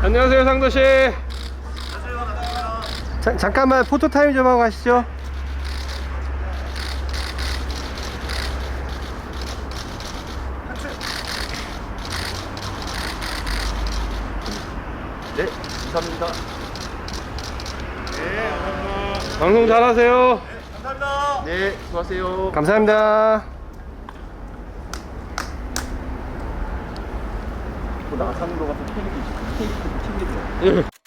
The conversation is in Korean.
안녕하세요 상도 씨. 자, 잠깐만 포토 타임 좀 하고 가시죠. 네, 감사합니다. 방송 잘하세요. 네, 수고하세요. 감사합니다. 뭐거 같은 케이크, 케이크 챙겨줘요.